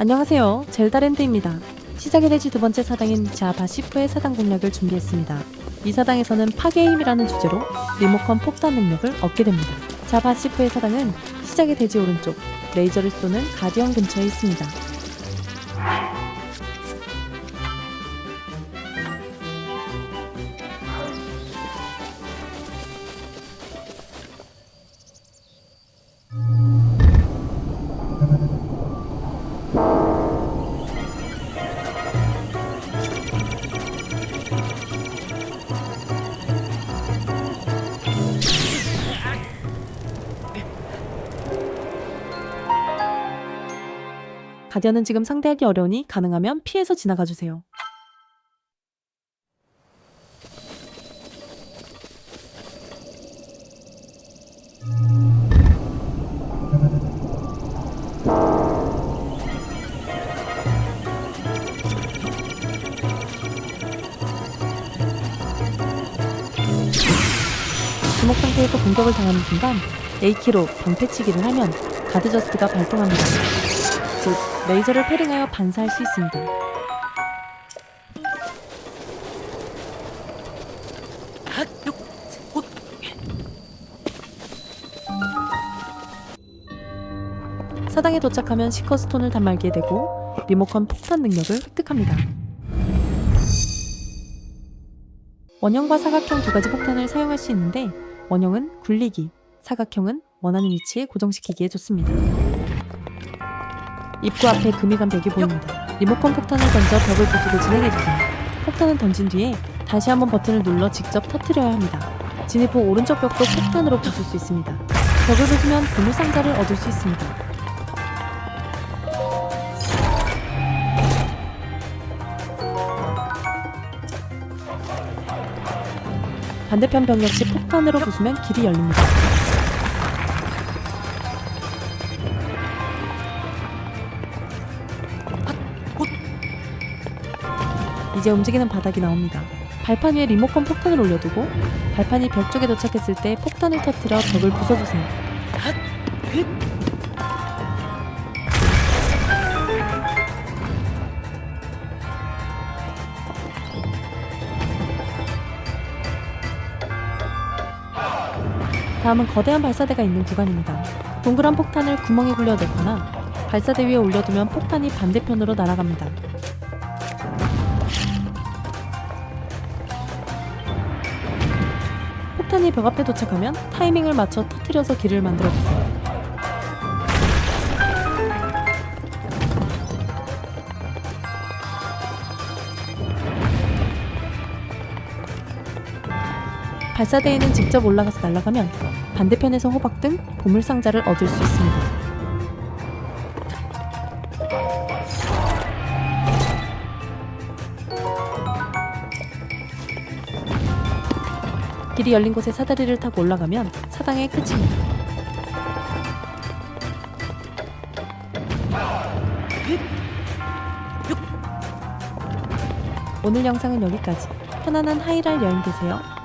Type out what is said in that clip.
안녕하세요. 젤다랜드입니다. 시작의 대지 두 번째 사당인 자바시프의 사당 공략을 준비했습니다. 이 사당에서는 파괴의 힘이라는 주제로 리모컨 폭탄 능력을 얻게 됩니다. 자바시프의 사당은 시작의 대지 오른쪽 레이저를 쏘는 가디언 근처에 있습니다. 가디언은 지금 상대하기 어려우니 가능하면 피해서 지나가 주세요. 주목 상태에서 공격을 당하는 순간 A키로 방패치기를 하면 가드저스트가 발동합니다. 즉 레이저를 패링하여 반사할 수 있습니다. 사당에 도착하면 시커스톤을 단말기에 대고 리모컨 폭탄 능력을 획득합니다. 원형과 사각형 두 가지 폭탄을 사용할 수 있는데 원형은 굴리기, 사각형은 원하는 위치에 고정시키기에 좋습니다. 입구 앞에 금이 간 벽이 보입니다. 리모컨 폭탄을 던져 벽을 부수고 진행해주세요. 폭탄은 던진 뒤에 다시 한번 버튼을 눌러 직접 터트려야 합니다. 진입 후 오른쪽 벽도 폭탄으로 부술 수 있습니다. 벽을 부수면 보물 상자를 얻을 수 있습니다. 반대편 벽 역시 폭탄으로 부수면 길이 열립니다. 이제 움직이는 바닥이 나옵니다. 발판 위에 리모컨 폭탄을 올려두고 발판이 벽 쪽에 도착했을 때 폭탄을 터뜨려 벽을 부숴주세요. 다음은 거대한 발사대가 있는 구간입니다. 동그란 폭탄을 구멍에 굴려 넣거나 발사대 위에 올려두면 폭탄이 반대편으로 날아갑니다. 폭탄이 벽 앞에 도착하면 타이밍을 맞춰 터트려서 길을 만들어주세요. 발사대에는 직접 올라가서 날아가면 반대편에서 호박 등 보물상자를 얻을 수 있습니다. 길이 열린 곳에 사다리를 타고 올라가면 사당의 끝입니다. 오늘 영상은 여기까지. 편안한 하이랄 여행 되세요.